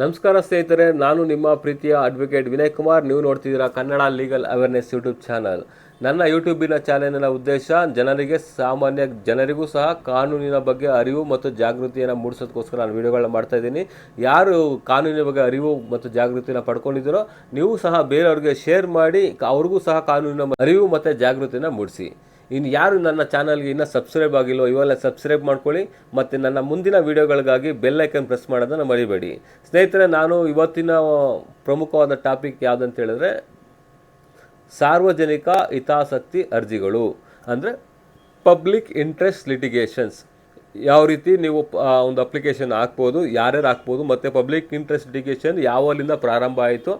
ನಮಸ್ಕಾರ ಸ್ನೇಹಿತರೆ, ನಾನು ನಿಮ್ಮ ಪ್ರೀತಿಯ ಅಡ್ವೊಕೇಟ್ ವಿನಯ್ ಕುಮಾರ್. ನೀವು ನೋಡ್ತಿದ್ದೀರಾ Kannada legal awareness YouTube channel ನನ್ನ ಯೂಟ್ಯೂಬಿನ ಚಾನೆಲ್ನ ಉದ್ದೇಶ, ಜನರಿಗೆ ಸಾಮಾನ್ಯ ಜನರಿಗೂ ಸಹ ಕಾನೂನಿನ ಬಗ್ಗೆ ಅರಿವು ಮತ್ತು ಜಾಗೃತಿಯನ್ನು ಮೂಡಿಸೋದಕ್ಕೋಸ್ಕರ ನಾನು ವೀಡಿಯೋಗಳನ್ನ ಮಾಡ್ತಾ ಇದ್ದೀನಿ. ಯಾರು ಕಾನೂನಿನ ಬಗ್ಗೆ ಅರಿವು ಮತ್ತು ಜಾಗೃತಿನ ಪಡ್ಕೊಂಡಿದ್ದೀರೋ, ನೀವು ಸಹ ಬೇರೆಯವ್ರಿಗೆ ಶೇರ್ ಮಾಡಿ, ಅವ್ರಿಗೂ ಸಹ ಕಾನೂನಿನ ಅರಿವು ಮತ್ತು ಜಾಗೃತಿನ ಮೂಡಿಸಿ. ಇನ್ನು ಯಾರು ನನ್ನ ಚಾನಲ್ಗೆ ಇನ್ನೂ ಸಬ್ಸ್ಕ್ರೈಬ್ ಆಗಿಲ್ಲೋ ಇವೆಲ್ಲ ಸಬ್ಸ್ಕ್ರೈಬ್ ಮಾಡ್ಕೊಳ್ಳಿ ಮತ್ತು ನನ್ನ ಮುಂದಿನ ವೀಡಿಯೋಗಳಿಗಾಗಿ ಬೆಲ್ ಐಕನ್ ಪ್ರೆಸ್ ಮಾಡೋದನ್ನು ಮರಿಬೇಡಿ. ಸ್ನೇಹಿತರೆ, ನಾನು ಇವತ್ತಿನ ಪ್ರಮುಖವಾದ ಟಾಪಿಕ್ ಯಾವುದಂತ ಹೇಳಿದ್ರೆ, ಸಾರ್ವಜನಿಕ ಹಿತಾಸಕ್ತಿ ಅರ್ಜಿಗಳು. ಅಂದರೆ ಪಬ್ಲಿಕ್ ಇಂಟ್ರೆಸ್ಟ್ ಲಿಟಿಗೇಷನ್ಸ್. ಯಾವ ರೀತಿ ನೀವು ಒಂದು ಅಪ್ಲಿಕೇಶನ್ ಹಾಕ್ಬೋದು, ಯಾರ್ಯಾರು ಹಾಕ್ಬೋದು, ಮತ್ತು ಪಬ್ಲಿಕ್ ಇಂಟ್ರೆಸ್ಟ್ ಲಿಟಿಗೇಷನ್ ಯಾವಲ್ಲಿಂದ ಪ್ರಾರಂಭ ಆಯಿತು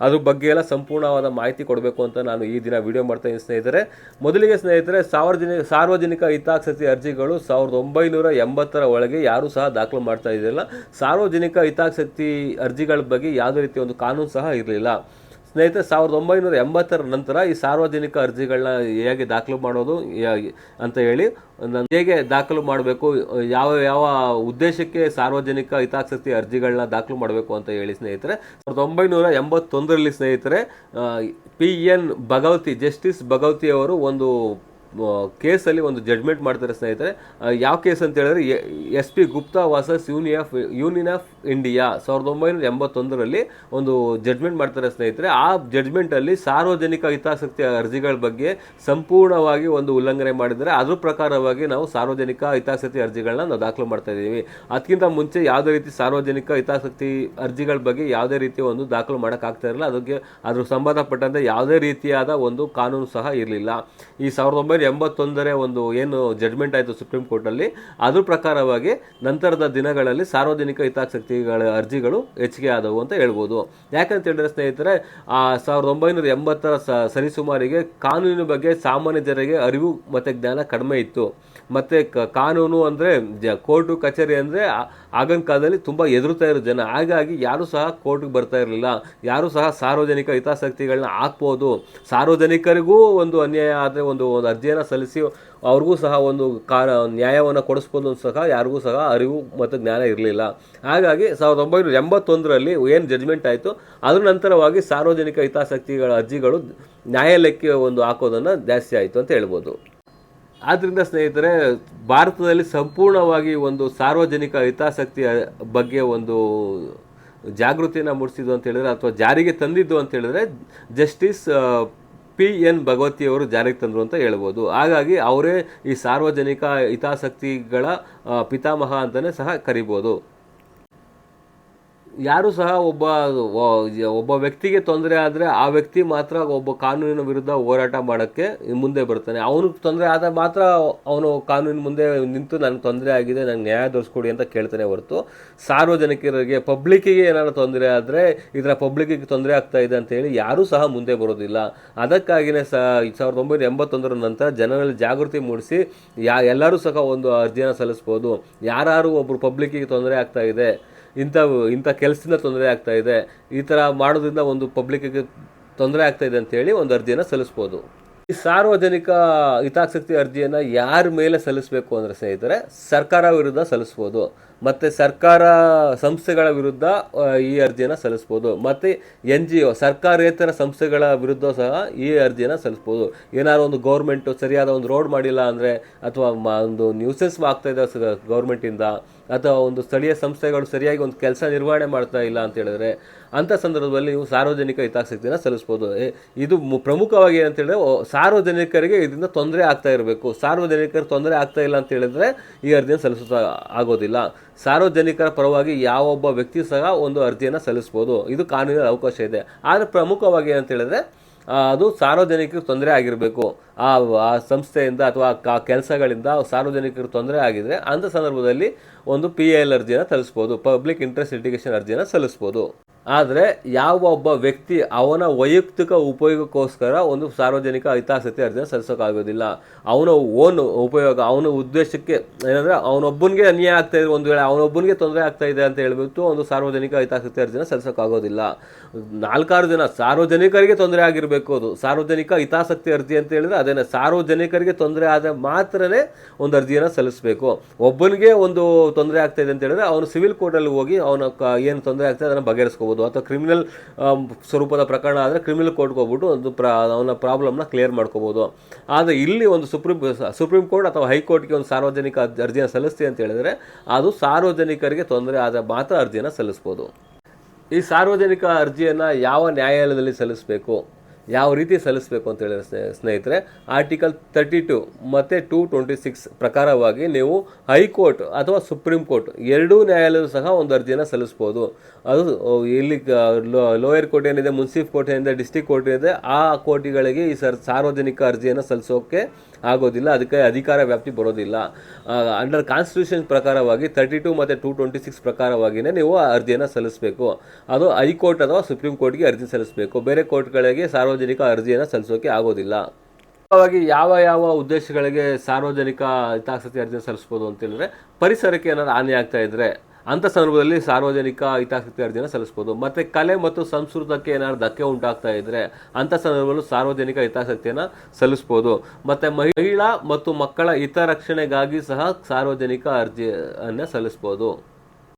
ಅದ್ರ ಬಗ್ಗೆ ಎಲ್ಲ ಸಂಪೂರ್ಣವಾದ ಮಾಹಿತಿ ಕೊಡಬೇಕು ಅಂತ ನಾನು ಈ ದಿನ ವಿಡಿಯೋ ಮಾಡ್ತಾ ಇದ್ದೀನಿ ಸ್ನೇಹಿತರೆ. ಮೊದಲಿಗೆ ಸ್ನೇಹಿತರೆ, ಸಾರ್ವಜನಿಕ ಸಾರ್ವಜನಿಕ ಹಿತಾಸಕ್ತಿ ಅರ್ಜಿಗಳು ಸಾವಿರದ ಒಂಬೈನೂರ ಎಂಬತ್ತರ ಒಳಗೆ ಯಾರೂ ಸಹ ದಾಖಲು ಮಾಡ್ತಾ ಇದ್ದಿಲ್ಲ. ಸಾರ್ವಜನಿಕ ಹಿತಾಸಕ್ತಿ ಅರ್ಜಿಗಳ ಬಗ್ಗೆ ಯಾವುದೇ ರೀತಿಯ ಒಂದು ಕಾನೂನು ಸಹ ಇರಲಿಲ್ಲ. ಸ್ನೇಹಿತರೆ, ಸಾವಿರದ ಒಂಬೈನೂರ ಎಂಬತ್ತರ ನಂತರ ಈ ಸಾರ್ವಜನಿಕ ಅರ್ಜಿಗಳನ್ನ ಹೇಗೆ ದಾಖಲು ಮಾಡೋದು ಅಂತ ಹೇಳಿ ಹೇಗೆ ದಾಖಲು ಮಾಡಬೇಕು, ಯಾವ ಯಾವ ಉದ್ದೇಶಕ್ಕೆ ಸಾರ್ವಜನಿಕ ಹಿತಾಸಕ್ತಿ ಅರ್ಜಿಗಳನ್ನ ದಾಖಲು ಮಾಡಬೇಕು ಅಂತ ಹೇಳಿ ಸ್ನೇಹಿತರೆ. ಸಾವಿರದ ಒಂಬೈನೂರ ಎಂಬತ್ತೊಂದರಲ್ಲಿ ಸ್ನೇಹಿತರೆ P N Bhagwati, justice Bhagwati ಅವರು ಒಂದು ಕೇಸಲ್ಲಿ ಒಂದು ಜಡ್ಮೆಂಟ್ ಮಾಡ್ತಾರೆ ಸ್ನೇಹಿತರೆ. ಯಾವ ಕೇಸ್ ಅಂತ ಹೇಳಿದ್ರೆ S P Gupta versus uni of union of India ಸಾವಿರದ ಒಂಬೈನೂರ ಎಂಬತ್ತೊಂದರಲ್ಲಿ ಒಂದು ಜಡ್ಮೆಂಟ್ ಮಾಡ್ತಾರೆ ಸ್ನೇಹಿತರೆ. ಆ ಜಡ್ಮೆಂಟಲ್ಲಿ ಸಾರ್ವಜನಿಕ ಹಿತಾಸಕ್ತಿ ಅರ್ಜಿಗಳ ಬಗ್ಗೆ ಸಂಪೂರ್ಣವಾಗಿ ಒಂದು ಉಲ್ಲಂಘನೆ ಮಾಡಿದರೆ ಅದ್ರ ಪ್ರಕಾರವಾಗಿ ನಾವು ಸಾರ್ವಜನಿಕ ಹಿತಾಸಕ್ತಿ ಅರ್ಜಿಗಳನ್ನ ನಾವು ದಾಖಲು ಮಾಡ್ತಾ ಇದ್ದೀವಿ. ಅದಕ್ಕಿಂತ ಮುಂಚೆ ಯಾವುದೇ ರೀತಿ ಸಾರ್ವಜನಿಕ ಹಿತಾಸಕ್ತಿ ಅರ್ಜಿಗಳ ಬಗ್ಗೆ ಯಾವುದೇ ರೀತಿ ಒಂದು ದಾಖಲು ಮಾಡೋಕ್ಕಾಗ್ತಾ ಇರಲಿಲ್ಲ. ಅದಕ್ಕೆ ಅದ್ರ ಸಂಬಂಧಪಟ್ಟಂತೆ ಯಾವುದೇ ರೀತಿಯಾದ ಒಂದು ಕಾನೂನು ಸಹ ಇರಲಿಲ್ಲ. ಈ ಸಾವಿರದ ಒಂಬೈನೂರ ಎಂಬತ್ತೊಂದರ ಒಂದು ಏನು ಜಡ್ಮೆಂಟ್ ಆಯಿತು ಸುಪ್ರೀಂ ಕೋರ್ಟಲ್ಲಿ ಅದ್ರ ಪ್ರಕಾರವಾಗಿ ನಂತರದ ದಿನಗಳಲ್ಲಿ ಸಾರ್ವಜನಿಕ ಹಿತಾಸಕ್ತಿಗಳ ಅರ್ಜಿಗಳು ಹೆಚ್ಚಿಗೆ ಆದವು ಅಂತ ಹೇಳ್ಬೋದು. ಯಾಕಂತ ಹೇಳಿದ್ರೆ ಸ್ನೇಹಿತರೆ, ಆ ಸಾವಿರದ ಒಂಬೈನೂರ ಎಂಬತ್ತರ ಸರಿಸುಮಾರಿಗೆ ಕಾನೂನಿನ ಬಗ್ಗೆ ಸಾಮಾನ್ಯ ಜನರಿಗೆ ಅರಿವು ಮತ್ತು ಜ್ಞಾನ ಕಡಿಮೆ ಇತ್ತು. ಮತ್ತು ಕ- ಕಾನೂನು ಅಂದರೆ ಜ, ಕೋರ್ಟು, ಕಚೇರಿ ಅಂದರೆ ಆಗಿನ ಕಾಲದಲ್ಲಿ ತುಂಬ ಎದುರುತ್ತಾ ಇರೋ ಜನ. ಹಾಗಾಗಿ ಯಾರೂ ಸಹ ಕೋರ್ಟ್ಗೆ ಬರ್ತಾ ಇರಲಿಲ್ಲ. ಯಾರೂ ಸಹ ಸಾರ್ವಜನಿಕ ಹಿತಾಸಕ್ತಿಗಳನ್ನ ಹಾಕ್ಬೋದು. ಸಾರ್ವಜನಿಕರಿಗೂ ಒಂದು ಅನ್ಯಾಯ ಆದರೆ ಒಂದು ಒಂದು ಅರ್ಜಿಯನ್ನು ಸಲ್ಲಿಸಿ ಅವ್ರಿಗೂ ಸಹ ಒಂದು ಕಾ ನ್ಯಾಯವನ್ನು ಕೊಡಿಸ್ಬೋದು ಅಂತ ಸಹ ಯಾರಿಗೂ ಸಹ ಅರಿವು ಮತ್ತು ಜ್ಞಾನ ಇರಲಿಲ್ಲ. ಹಾಗಾಗಿ ಸಾವಿರದ ಒಂಬೈನೂರ ಎಂಬತ್ತೊಂದರಲ್ಲಿ ಏನು ಜಡ್ಜ್ಮೆಂಟ್ ಆಯಿತು, ಅದರ ನಂತರವಾಗಿ ಸಾರ್ವಜನಿಕ ಹಿತಾಸಕ್ತಿಗಳ ಅರ್ಜಿಗಳು ನ್ಯಾಯಾಲಯಕ್ಕೆ ಒಂದು ಹಾಕೋದನ್ನು ಜಾಸ್ತಿ ಆಯಿತು ಅಂತ ಹೇಳ್ಬೋದು. ಆದ್ದರಿಂದ ಸ್ನೇಹಿತರೆ, ಭಾರತದಲ್ಲಿ ಸಂಪೂರ್ಣವಾಗಿ ಒಂದು ಸಾರ್ವಜನಿಕ ಹಿತಾಸಕ್ತಿ ಬಗ್ಗೆ ಒಂದು ಜಾಗೃತಿಯನ್ನು ಮೂಡಿಸಿದ್ದು ಅಂತ ಹೇಳಿದ್ರೆ, ಅಥವಾ ಜಾರಿಗೆ ತಂದಿದ್ದು ಅಂತ ಹೇಳಿದ್ರೆ ಜಸ್ಟಿಸ್ ಪಿ ಎನ್ ಭಗವತಿಯವರು ಜಾರಿಗೆ ತಂದರು ಅಂತ ಹೇಳ್ಬೋದು. ಹಾಗಾಗಿ ಅವರೇ ಈ ಸಾರ್ವಜನಿಕ ಹಿತಾಸಕ್ತಿಗಳ ಪಿತಾಮಹ ಅಂತಲೇ ಸಹ ಕರಿಬೋದು. ಯಾರು ಸಹ ಒಬ್ಬ ಒಬ್ಬ ವ್ಯಕ್ತಿಗೆ ತೊಂದರೆ ಆದರೆ ಆ ವ್ಯಕ್ತಿ ಮಾತ್ರ ಒಬ್ಬ ಕಾನೂನಿನ ವಿರುದ್ಧ ಹೋರಾಟ ಮಾಡೋಕ್ಕೆ ಮುಂದೆ ಬರ್ತಾನೆ ಅವನಿಗೆ ತೊಂದರೆ ಆದ ಮಾತ್ರ ಅವನು ಕಾನೂನಿನ ಮುಂದೆ ನಿಂತು ನನಗೆ ತೊಂದರೆ ಆಗಿದೆ ನನಗೆ ನ್ಯಾಯ ದೊರೆಸ್ಕೊಡಿ ಅಂತ ಕೇಳ್ತಾನೆ ಹೊರತು ಸಾರ್ವಜನಿಕರಿಗೆ, ಪಬ್ಲಿಕ್ಕಿಗೆ ಏನಾದ್ರು ತೊಂದರೆ ಆದರೆ ಇದರ ಪಬ್ಲಿಕ್ಕಿಗೆ ತೊಂದರೆ ಆಗ್ತಾ ಇದೆ ಅಂತೇಳಿ ಯಾರೂ ಸಹ ಮುಂದೆ ಬರೋದಿಲ್ಲ. ಅದಕ್ಕಾಗಿಯೇ ಸಹ ಸಾವಿರದ ಒಂಬೈನೂರ ಎಂಬತ್ತೊಂದರ ನಂತರ ಜನರಲ್ಲಿ ಜಾಗೃತಿ ಮೂಡಿಸಿ ಯಾ, ಎಲ್ಲರೂ ಸಹ ಒಂದು ಅರ್ಜಿಯನ್ನು ಸಲ್ಲಿಸ್ಬೋದು. ಯಾರು ಒಬ್ಬರು ಪಬ್ಲಿಕ್ಕಿಗೆ ತೊಂದರೆ ಆಗ್ತಾ ಇದೆ ಇಂಥ ಇಂಥ ಕೆಲಸದಿಂದ ತೊಂದರೆ ಆಗ್ತಾ ಇದೆ, ಈ ಥರ ಮಾಡೋದ್ರಿಂದ ಒಂದು ಪಬ್ಲಿಕ್ಕಿಗೆ ತೊಂದರೆ ಆಗ್ತಾ ಇದೆ ಅಂತೇಳಿ ಒಂದು ಅರ್ಜಿಯನ್ನು ಸಲ್ಲಿಸ್ಬೋದು. ಈ ಸಾರ್ವಜನಿಕ ಹಿತಾಸಕ್ತಿ ಅರ್ಜಿಯನ್ನು ಯಾರ ಮೇಲೆ ಸಲ್ಲಿಸಬೇಕು ಅಂದರೆ ಸ್ನೇಹಿತರೆ ಸರ್ಕಾರ ವಿರುದ್ಧ ಸಲ್ಲಿಸ್ಬೋದು. ಮತ್ತು ಸರ್ಕಾರ ಸಂಸ್ಥೆಗಳ ವಿರುದ್ಧ ಈ ಅರ್ಜಿಯನ್ನು ಸಲ್ಲಿಸ್ಬೋದು. ಮತ್ತು ಎನ್ ಜಿ ಒ, ಸರ್ಕಾರೇತರ ಸಂಸ್ಥೆಗಳ ವಿರುದ್ಧ ಸಹ ಈ ಅರ್ಜಿಯನ್ನು ಸಲ್ಲಿಸ್ಬೋದು. ಏನಾದ್ರು ಒಂದು ಗೌರ್ಮೆಂಟು ಸರಿಯಾದ ಒಂದು ರೋಡ್ ಮಾಡಿಲ್ಲ ಅಂದರೆ, ಅಥವಾ ಒಂದು ನ್ಯೂಸೆನ್ಸ್ ಆಗ್ತಾಯಿದೆ ಗೌರ್ಮೆಂಟಿಂದ, ಅಥವಾ ಒಂದು ಸ್ಥಳೀಯ ಸಂಸ್ಥೆಗಳು ಸರಿಯಾಗಿ ಒಂದು ಕೆಲಸ ನಿರ್ವಹಣೆ ಮಾಡ್ತಾ ಇಲ್ಲ ಅಂತ ಹೇಳಿದ್ರೆ ಅಂಥ ಸಂದರ್ಭದಲ್ಲಿ ನೀವು ಸಾರ್ವಜನಿಕ ಹಿತಾಸಕ್ತಿಯನ್ನು ಸಲ್ಲಿಸ್ಬೋದು. ಇದು ಪ್ರಮುಖವಾಗಿ ಏನಂತ ಹೇಳಿದ್ರೆ ಸಾರ್ವಜನಿಕರಿಗೆ ಇದರಿಂದ ತೊಂದರೆ ಆಗ್ತಾ ಇರಬೇಕು. ಸಾರ್ವಜನಿಕರು ತೊಂದರೆ ಆಗ್ತಾ ಇಲ್ಲ ಅಂತ ಹೇಳಿದ್ರೆ ಈ ಅರ್ಜಿಯನ್ನು ಸಲ್ಲಿಸುತ್ತಾ ಆಗೋದಿಲ್ಲ. ಸಾರ್ವಜನಿಕರ ಪರವಾಗಿ ಯಾವೊಬ್ಬ ವ್ಯಕ್ತಿ ಸಹ ಒಂದು ಅರ್ಜಿಯನ್ನು ಸಲ್ಲಿಸ್ಬೋದು. ಇದು ಕಾನೂನಿನ ಅವಕಾಶ ಇದೆ. ಆದರೆ ಪ್ರಮುಖವಾಗಿ ಏನಂತ ಹೇಳಿದ್ರೆ ಅದು ಸಾರ್ವಜನಿಕರಿಗೆ ತೊಂದರೆ ಆಗಿರಬೇಕು. ಆ ಸಂಸ್ಥೆಯಿಂದ ಅಥವಾ ಆ ಕೆಲಸಗಳಿಂದ ಸಾರ್ವಜನಿಕರಿಗೆ ತೊಂದರೆ ಆಗಿದರೆ ಅಂಥ ಸಂದರ್ಭದಲ್ಲಿ ಒಂದು ಪಿ ಎಲ್ ಅರ್ಜಿಯನ್ನು ಸಲ್ಲಿಸ್ಬೋದು. ಪಬ್ಲಿಕ್ ಇಂಟ್ರೆಸ್ಟ್ ಲಿಟಿಗೇಷನ್ ಅರ್ಜಿಯನ್ನು ಸಲ್ಲಿಸ್ಬೋದು. ಆದರೆ ಯಾವ ಒಬ್ಬ ವ್ಯಕ್ತಿ ಅವನ ವೈಯಕ್ತಿಕ ಉಪಯೋಗಕ್ಕೋಸ್ಕರ ಒಂದು ಸಾರ್ವಜನಿಕ ಹಿತಾಸಕ್ತಿ ಅರ್ಜಿನ ಸಲ್ಲಿಸೋಕ್ಕಾಗೋದಿಲ್ಲ. ಅವನ ಓನ್ ಉಪಯೋಗ, ಅವನ ಉದ್ದೇಶಕ್ಕೆ, ಏನಂದರೆ ಅವನೊಬ್ಬನಿಗೆ ಅನ್ಯಾಯ ಆಗ್ತಾ ಇದೆ ಒಂದು ವೇಳೆ, ಅವನೊಬ್ಬನಿಗೆ ತೊಂದರೆ ಆಗ್ತಾ ಇದೆ ಅಂತ ಹೇಳ್ಬಿಟ್ಟು ಒಂದು ಸಾರ್ವಜನಿಕ ಹಿತಾಸಕ್ತಿ ಅರ್ಜಿನ ಸಲ್ಲಿಸೋಕ್ಕಾಗೋದಿಲ್ಲ. ನಾಲ್ಕಾರು ಜನ ಸಾರ್ವಜನಿಕರಿಗೆ ತೊಂದರೆ ಆಗಿರಬೇಕು ಅದು. ಸಾರ್ವಜನಿಕ ಹಿತಾಸಕ್ತಿ ಅರ್ಜಿ ಅಂತ ಹೇಳಿದ್ರೆ ಅದೇನೆ, ಸಾರ್ವಜನಿಕರಿಗೆ ತೊಂದರೆ ಆದರೆ ಮಾತ್ರನೇ ಒಂದು ಅರ್ಜಿಯನ್ನು ಸಲ್ಲಿಸಬೇಕು. ಒಬ್ಬನಿಗೆ ಒಂದು ತೊಂದರೆ ಆಗ್ತಾ ಇದೆ ಅಂತ ಹೇಳಿದ್ರೆ ಅವನು ಸಿವಿಲ್ ಕೋರ್ಟಲ್ಲಿ ಹೋಗಿ ಅವನ ಏನು ತೊಂದರೆ ಆಗ್ತದೆ ಅದನ್ನು ಬಗೆಹರಿಸ್ಕೋಬೋದು. ಅಥವಾ ಕ್ರಿಮಿನಲ್ ಸ್ವರೂಪದ ಪ್ರಕರಣ ಆದರೆ ಕ್ರಿಮಿನಲ್ ಕೋರ್ಟ್ಗೆ ಹೋಗ್ಬಿಟ್ಟು ಒಂದು ಪ್ರ, ಅವನ ಪ್ರಾಬ್ಲಮ್ನ ಕ್ಲಿಯರ್ ಮಾಡ್ಕೋಬೋದು. ಆದರೆ ಇಲ್ಲಿ ಒಂದು ಸುಪ್ರೀಂ ಸುಪ್ರೀಂ ಕೋರ್ಟ್ ಅಥವಾ ಹೈಕೋರ್ಟ್ಗೆ ಒಂದು ಸಾರ್ವಜನಿಕ ಅರ್ಜಿಯನ್ನು ಸಲ್ಲಿಸ್ತೀವಿ ಅಂತ ಹೇಳಿದ್ರೆ ಅದು ಸಾರ್ವಜನಿಕರಿಗೆ ತೊಂದರೆ ಆದರೆ ಮಾತ್ರ ಅರ್ಜಿಯನ್ನು ಸಲ್ಲಿಸ್ಬೋದು. ಈ ಸಾರ್ವಜನಿಕ ಅರ್ಜಿಯನ್ನು ಯಾವ ನ್ಯಾಯಾಲಯದಲ್ಲಿ ಸಲ್ಲಿಸಬೇಕು? ಯಾವ ರೀತಿ ಸಲ್ಲಿಸಬೇಕು ಅಂತ ಹೇಳಿದ್ರೆ ಸ್ನೇ- ಸ್ನೇಹಿತರೆ ಆರ್ಟಿಕಲ್ ತರ್ಟಿ ಟು ಮತ್ತು ಟೂ ಟ್ವೆಂಟಿ ಸಿಕ್ಸ್ ಪ್ರಕಾರವಾಗಿ ನೀವು ಹೈಕೋರ್ಟ್ ಅಥವಾ ಸುಪ್ರೀಂ ಕೋರ್ಟ್ ಎರಡೂ ನ್ಯಾಯಾಲಯದ ಸಹ ಒಂದು ಅರ್ಜಿಯನ್ನು ಸಲ್ಲಿಸ್ಬೋದು. ಅದು ಇಲ್ಲಿ ಲೋಯರ್ ಕೋರ್ಟ್ ಏನಿದೆ, ಮುನ್ಸಿಫ್ ಕೋರ್ಟ್ ಏನಿದೆ ಡಿಸ್ಟಿಕ್ ಕೋರ್ಟ್ ಏನಿದೆ, ಆ ಕೋರ್ಟ್ಗಳಿಗೆ ಈ ಸರ್ ಸಾರ್ವಜನಿಕ ಅರ್ಜಿಯನ್ನು ಸಲ್ಲಿಸೋಕೆ ಆಗೋದಿಲ್ಲ, ಅದಕ್ಕೆ ಅಧಿಕಾರ ವ್ಯಾಪ್ತಿ ಬರೋದಿಲ್ಲ. ಅಂಡರ್ ಕಾನ್ಸ್ಟಿಟ್ಯೂಷನ್ ಪ್ರಕಾರವಾಗಿ ತರ್ಟಿ ಟು ಮತ್ತು ಟೂ ಟ್ವೆಂಟಿ ಸಿಕ್ಸ್ ಪ್ರಕಾರವಾಗಿಯೇ ನೀವು ಅರ್ಜಿಯನ್ನು ಸಲ್ಲಿಸಬೇಕು. ಅದು ಹೈಕೋರ್ಟ್ ಅಥವಾ ಸುಪ್ರೀಂ ಕೋರ್ಟ್ಗೆ ಅರ್ಜಿ ಸಲ್ಲಿಸಬೇಕು. ಬೇರೆ ಕೋರ್ಟ್ಗಳಿಗೆ ಸಾರ್ವಜನಿಕ ಅರ್ಜಿಯನ್ನು ಸಲ್ಲಿಸೋಕೆ ಆಗೋದಿಲ್ಲ. ಯಾವ ಯಾವ ಉದ್ದೇಶಗಳಿಗೆ ಸಾರ್ವಜನಿಕ ಹಿತಾಸಕ್ತಿ ಅರ್ಜಿ ಸಲ್ಲಿಸ್ಬೋದು ಅಂತೇಳಿದ್ರೆ ಪರಿಸರಕ್ಕೆ ಏನಾದ್ರು ಹಾನಿ ಆಗ್ತಾ ಇದ್ರೆ ಅಂಥ ಸಂದರ್ಭದಲ್ಲಿ ಸಾರ್ವಜನಿಕ ಹಿತಾಸಕ್ತಿ ಅರ್ಜಿನ ಸಲ್ಲಿಸ್ಬೋದು. ಮತ್ತೆ ಕಲೆ ಮತ್ತು ಸಂಸ್ಕೃತಕ್ಕೆ ಏನಾದ್ರು ಧಕ್ಕೆ ಉಂಟಾಗ್ತಾ ಇದ್ದರೆ ಅಂಥ ಸಂದರ್ಭದಲ್ಲೂ ಸಾರ್ವಜನಿಕ ಹಿತಾಸಕ್ತಿಯನ್ನು ಸಲ್ಲಿಸ್ಬೋದು. ಮತ್ತೆ ಮಹಿಳಾ ಮತ್ತು ಮಕ್ಕಳ ಹಿತರಕ್ಷಣೆಗಾಗಿ ಸಹ ಸಾರ್ವಜನಿಕ ಅರ್ಜಿಯನ್ನು ಸಲ್ಲಿಸ್ಬೋದು.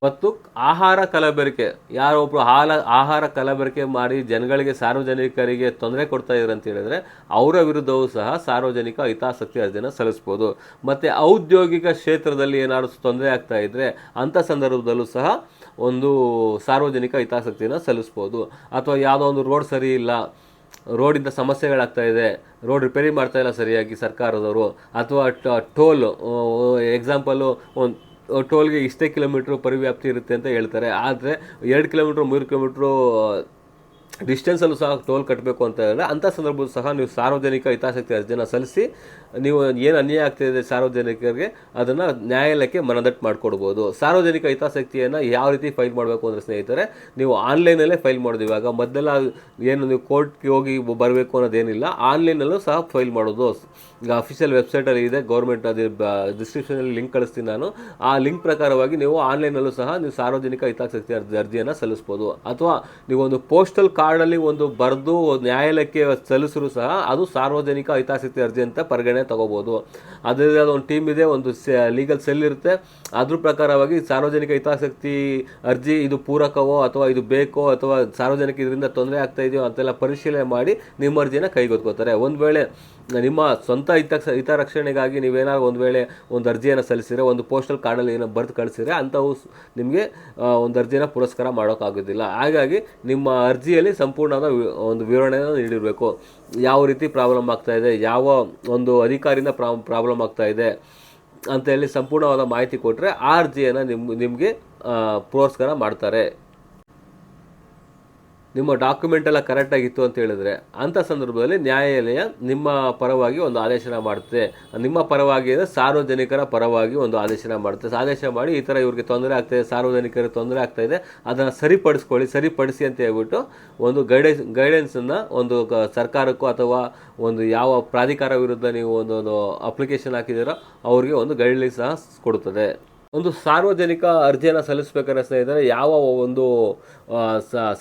ಮತ್ತು ಆಹಾರ ಕಲಬೆರಕೆ. ಯಾರೊಬ್ಬರು ಹಾಲ, ಆಹಾರ ಕಲಬೆರಕೆ ಮಾಡಿ ಜನಗಳಿಗೆ, ಸಾರ್ವಜನಿಕರಿಗೆ ತೊಂದರೆ ಕೊಡ್ತಾ ಇದ್ದಾರೆ ಅಂತ ಹೇಳಿದ್ರೆ, ಅವರ ವಿರುದ್ಧವೂ ಸಹ ಸಾರ್ವಜನಿಕ ಹಿತಾಸಕ್ತಿ ಅರ್ಜಿಯನ್ನು ಸಲ್ಲಿಸ್ಬೋದು. ಮತ್ತು ಔದ್ಯೋಗಿಕ ಕ್ಷೇತ್ರದಲ್ಲಿ ಏನಾದರೂ ತೊಂದರೆ ಆಗ್ತಾ ಇದ್ದರೆ ಅಂಥ ಸಂದರ್ಭದಲ್ಲೂ ಸಹ ಒಂದು ಸಾರ್ವಜನಿಕ ಹಿತಾಸಕ್ತಿಯನ್ನು ಸಲ್ಲಿಸ್ಬೋದು. ಅಥವಾ ಯಾವುದೋ ಒಂದು ರೋಡ್ ಸರಿ ಇಲ್ಲ, ರೋಡಿಂದ ಸಮಸ್ಯೆಗಳಾಗ್ತಾ ಇದೆ, ರೋಡ್ ರಿಪೇರಿ ಮಾಡ್ತಾ ಇಲ್ಲ ಸರಿಯಾಗಿ ಸರ್ಕಾರದವರು, ಅಥವಾ ಟೋಲ್ ಎಕ್ಸಾಂಪಲು ಒಂದು ಟೋಲ್ಗೆ ಇಷ್ಟೇ ಕಿಲೋಮೀಟ್ರ್ ಪರಿವ್ಯಾಪ್ತಿ ಇರುತ್ತೆ ಅಂತ ಹೇಳ್ತಾರೆ. ಆದರೆ ಎರಡು ಕಿಲೋಮೀಟ್ರ್ ಮೂರು ಕಿಲೋಮೀಟ್ರು ಡಿಸ್ಟೆನ್ಸಲ್ಲೂ ಸಹ ಟೋಲ್ ಕಟ್ಟಬೇಕು ಅಂತ ಹೇಳಿದ್ರೆ ಅಂಥ ಸಂದರ್ಭದಲ್ಲೂ ಸಹ ನೀವು ಸಾರ್ವಜನಿಕ ಹಿತಾಸಕ್ತಿ ಅರ್ಜಿಯನ್ನು ಸಲ್ಲಿಸಿ, ನೀವು ಏನು ಅನ್ಯಾಯ ಆಗ್ತಿದೆ ಸಾರ್ವಜನಿಕರಿಗೆ ಅದನ್ನು ನ್ಯಾಯಾಲಯಕ್ಕೆ ಮನದಟ್ಟು ಮಾಡಿಕೊಡ್ಬೋದು. ಸಾರ್ವಜನಿಕ ಹಿತಾಸಕ್ತಿಯನ್ನು ಯಾವ ರೀತಿ ಫೈಲ್ ಮಾಡಬೇಕು ಅಂದರೆ ಸ್ನೇಹಿತರೆ, ನೀವು ಆನ್ಲೈನಲ್ಲೇ ಫೈಲ್ ಮಾಡೋದು. ಇವಾಗ ಮೊದಲೆಲ್ಲ ಏನು ನೀವು ಕೋರ್ಟ್ಗೆ ಹೋಗಿ ಬರಬೇಕು ಅನ್ನೋದೇನಿಲ್ಲ. ಆನ್ಲೈನಲ್ಲೂ ಸಹ ಫೈಲ್ ಮಾಡೋದು. ಈಗ ಅಫಿಷಿಯಲ್ ವೆಬ್ಸೈಟಲ್ಲಿ ಇದೆ ಗೌರ್ಮೆಂಟ್ ಅದೇ ಡಿಸ್ಕ್ರಿಪ್ಷನಲ್ಲಿ ಲಿಂಕ್ ಕಳಿಸ್ತೀನಿ ನಾನು. ಆ ಲಿಂಕ್ ಪ್ರಕಾರವಾಗಿ ನೀವು ಆನ್ಲೈನಲ್ಲೂ ಸಹ ನೀವು ಸಾರ್ವಜನಿಕ ಹಿತಾಸಕ್ತಿ ಅರ್ಜಿ, ಅರ್ಜಿಯನ್ನು ಸಲ್ಲಿಸ್ಬೋದು. ಅಥವಾ ನೀವು ಒಂದು ಪೋಸ್ಟಲ್ ಕಾರ್ಡಲ್ಲಿ ಒಂದು ಬರೆದು ನ್ಯಾಯಾಲಯಕ್ಕೆ ಸಲ್ಲಿಸಿದ್ರು ಸಹ ಅದು ಸಾರ್ವಜನಿಕ ಹಿತಾಸಕ್ತಿ ಅರ್ಜಿ ಅಂತ ಪರಿಗಣನೆ ತಗೋಬೋದು. ಅದರಿಂದ ಒಂದು ಟೀಮ್ ಇದೆ, ಒಂದು ಲೀಗಲ್ ಸೆಲ್ ಇರುತ್ತೆ. ಅದ್ರ ಪ್ರಕಾರವಾಗಿ ಸಾರ್ವಜನಿಕ ಹಿತಾಸಕ್ತಿ ಅರ್ಜಿ ಇದು ಪೂರಕವೋ ಅಥವಾ ಇದು ಬೇಕೋ ಅಥವಾ ಸಾರ್ವಜನಿಕ ಇದರಿಂದ ತೊಂದರೆ ಆಗ್ತಾ ಇದೆಯೋ ಅಂತೆಲ್ಲ ಪರಿಶೀಲನೆ ಮಾಡಿ ನಿಮ್ಮ ಅರ್ಜಿನ ಕೈಗೊತ್ಕೋತಾರೆ ಒಂದು ವೇಳೆ ನಿಮ್ಮ ಸ್ವಂತ ಹಿತ ಹಿತರಕ್ಷಣೆಗಾಗಿ ನೀವೇನಾದ್ರು ಒಂದು ವೇಳೆ ಒಂದು ಅರ್ಜಿಯನ್ನು ಸಲ್ಲಿಸಿದ್ರೆ, ಒಂದು ಪೋಸ್ಟಲ್ ಕಾರ್ಡಲ್ಲಿ ಏನೋ ಬರೆದು ಕಳಿಸಿದ್ರೆ ಅಂಥವು ನಿಮಗೆ ಒಂದು ಅರ್ಜಿನ ಪುರಸ್ಕಾರ ಮಾಡೋಕ್ಕಾಗೋದಿಲ್ಲ. ಹಾಗಾಗಿ ನಿಮ್ಮ ಅರ್ಜಿಯಲ್ಲಿ ಸಂಪೂರ್ಣವಾದ ವಿ- ಒಂದು ವಿವರಣೆಯನ್ನು ನೀಡಿರಬೇಕು. ಯಾವ ರೀತಿ ಪ್ರಾಬ್ಲಮ್ ಆಗ್ತಾ ಇದೆ, ಯಾವ ಒಂದು ಅಧಿಕಾರಿಯಿಂದ ಪ್ರಾಬ್ಲಮ್ ಆಗ್ತಾ ಇದೆ ಅಂತ ಹೇಳಿ ಸಂಪೂರ್ಣವಾದ ಮಾಹಿತಿ ಕೊಟ್ಟರೆ ಆ ಅರ್ಜಿಯನ್ನು ನಿಮ್ಮ ನಿಮಗೆ ಪುರಸ್ಕಾರ ಮಾಡ್ತಾರೆ. ನಿಮ್ಮ ಡಾಕ್ಯುಮೆಂಟ್ ಎಲ್ಲ ಕರೆಕ್ಟಾಗಿತ್ತು ಅಂತ ಹೇಳಿದ್ರೆ ಅಂಥ ಸಂದರ್ಭದಲ್ಲಿ ನ್ಯಾಯಾಲಯ ನಿಮ್ಮ ಪರವಾಗಿ ಒಂದು ಆದೇಶನ ಮಾಡುತ್ತೆ. ನಿಮ್ಮ ಪರವಾಗಿ ಅಂದರೆ ಸಾರ್ವಜನಿಕರ ಪರವಾಗಿ ಒಂದು ಆದೇಶನ ಮಾಡುತ್ತೆ. ಆದೇಶ ಮಾಡಿ ಈ ಥರ ಇವ್ರಿಗೆ ತೊಂದರೆ ಆಗ್ತಾಯಿದೆ ಸಾರ್ವಜನಿಕರಿಗೆ ತೊಂದರೆ ಆಗ್ತಾ ಇದೆ, ಅದನ್ನು ಸರಿಪಡಿಸ್ಕೊಳ್ಳಿ, ಸರಿಪಡಿಸಿ ಅಂತ ಹೇಳ್ಬಿಟ್ಟು ಒಂದು ಗೈಡೆನ್ಸ್ ಗೈಡೆನ್ಸನ್ನು ಒಂದು ಸರ್ಕಾರಕ್ಕೂ ಅಥವಾ ಒಂದು ಯಾವ ಪ್ರಾಧಿಕಾರ ವಿರುದ್ಧ ನೀವು ಒಂದು ಅಪ್ಲಿಕೇಶನ್ ಹಾಕಿದ್ದೀರೋ ಅವ್ರಿಗೆ ಒಂದು ಗೈಡ್ಲೈನ್ಸ್ ಕೊಡುತ್ತದೆ. ಒಂದು ಸಾರ್ವಜನಿಕ ಅರ್ಜಿಯನ್ನು ಸಲ್ಲಿಸಬೇಕಾದ್ರೆ ಸ್ನೇಹಿತರೆ, ಯಾವ ಒಂದು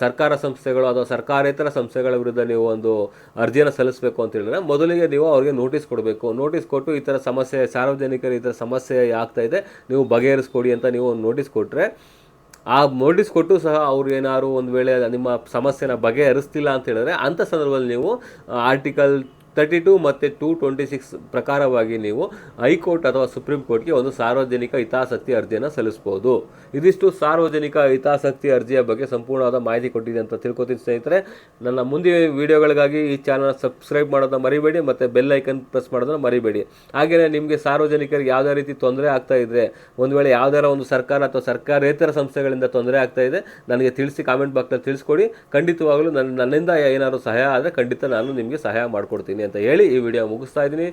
ಸರ್ಕಾರ ಸಂಸ್ಥೆಗಳು ಅಥವಾ ಸರ್ಕಾರೇತರ ಸಂಸ್ಥೆಗಳ ವಿರುದ್ಧ ನೀವು ಒಂದು ಅರ್ಜಿಯನ್ನು ಸಲ್ಲಿಸಬೇಕು ಅಂತ ಹೇಳಿದ್ರೆ, ಮೊದಲಿಗೆ ನೀವು ಅವರಿಗೆ ನೋಟಿಸ್ ಕೊಡಬೇಕು. ನೋಟಿಸ್ ಕೊಟ್ಟು ಈ ಥರ ಸಮಸ್ಯೆ, ಸಾರ್ವಜನಿಕರು ಈ ಥರ ಸಮಸ್ಯೆ ಆಗ್ತಾ ಇದೆ, ನೀವು ಬಗೆಹರಿಸ್ಕೊಡಿ ಅಂತ ನೀವು ನೋಟಿಸ್ ಕೊಟ್ಟರೆ ಆ ನೋಟಿಸ್ ಕೊಟ್ಟು ಸಹ ಅವ್ರು ಏನಾದ್ರು ಒಂದು ವೇಳೆ ನಿಮ್ಮ ಸಮಸ್ಯೆನ ಬಗೆಹರಿಸ್ತಿಲ್ಲ ಅಂತ ಹೇಳಿದ್ರೆ ಅಂಥ ಸಂದರ್ಭದಲ್ಲಿ ನೀವು ಆರ್ಟಿಕಲ್ ತರ್ಟಿ ಟು ಮತ್ತು ಟೂ ಟ್ವೆಂಟಿ ಸಿಕ್ಸ್ ಪ್ರಕಾರವಾಗಿ ನೀವು ಹೈಕೋರ್ಟ್ ಅಥವಾ ಸುಪ್ರೀಂ ಕೋರ್ಟ್ಗೆ ಒಂದು ಸಾರ್ವಜನಿಕ ಹಿತಾಸಕ್ತಿ ಅರ್ಜಿಯನ್ನು ಸಲ್ಲಿಸ್ಬೋದು. ಇದಿಷ್ಟು ಸಾರ್ವಜನಿಕ ಹಿತಾಸಕ್ತಿ ಅರ್ಜಿಯ ಬಗ್ಗೆ ಸಂಪೂರ್ಣವಾದ ಮಾಹಿತಿ ಕೊಟ್ಟಿದೆ ಅಂತ ತಿಳ್ಕೊತೀನಿ ಸ್ನೇಹಿತರೆ. ನನ್ನ ಮುಂದಿನ ವಿಡಿಯೋಗಳಿಗಾಗಿ ಈ ಚಾನಲ್ ಸಬ್ಸ್ಕ್ರೈಬ್ ಮಾಡೋದನ್ನ ಮರಿಬೇಡಿ ಮತ್ತು ಬೆಲ್ ಐಕನ್ ಪ್ರೆಸ್ ಮಾಡೋದನ್ನ ಮರಿಬೇಡಿ. ಹಾಗೆಯೇ ನಿಮಗೆ ಸಾರ್ವಜನಿಕರಿಗೆ ಯಾವುದೇ ರೀತಿ ತೊಂದರೆ ಆಗ್ತಾ ಇದ್ದರೆ ಒಂದು ವೇಳೆ ಯಾವುದಾರ ಒಂದು ಸರ್ಕಾರ ಅಥವಾ ಸರ್ಕಾರೇತರ ಸಂಸ್ಥೆಗಳಿಂದ ತೊಂದರೆ ಆಗ್ತಾ ಇದೆ, ನನಗೆ ತಿಳಿಸಿ ಕಾಮೆಂಟ್ ಬಾಕ್ಸಲ್ಲಿ ತಿಳಿಸ್ಕೊಡಿ. ಖಂಡಿತವಾಗಲೂ ನನ್ನ ನನ್ನಿಂದ ಏನಾದರೂ ಸಹಾಯ ಆದರೆ ಖಂಡಿತ ನಾನು ನಿಮಗೆ ಸಹಾಯ ಮಾಡಿಕೊಡ್ತೀನಿ. ಅಂತ ಹೇಳಿ ಈ ವಿಡಿಯೋ ಮುಗಿಸ್ತಾ ಇದ್ದೀನಿ.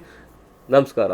ನಮಸ್ಕಾರ.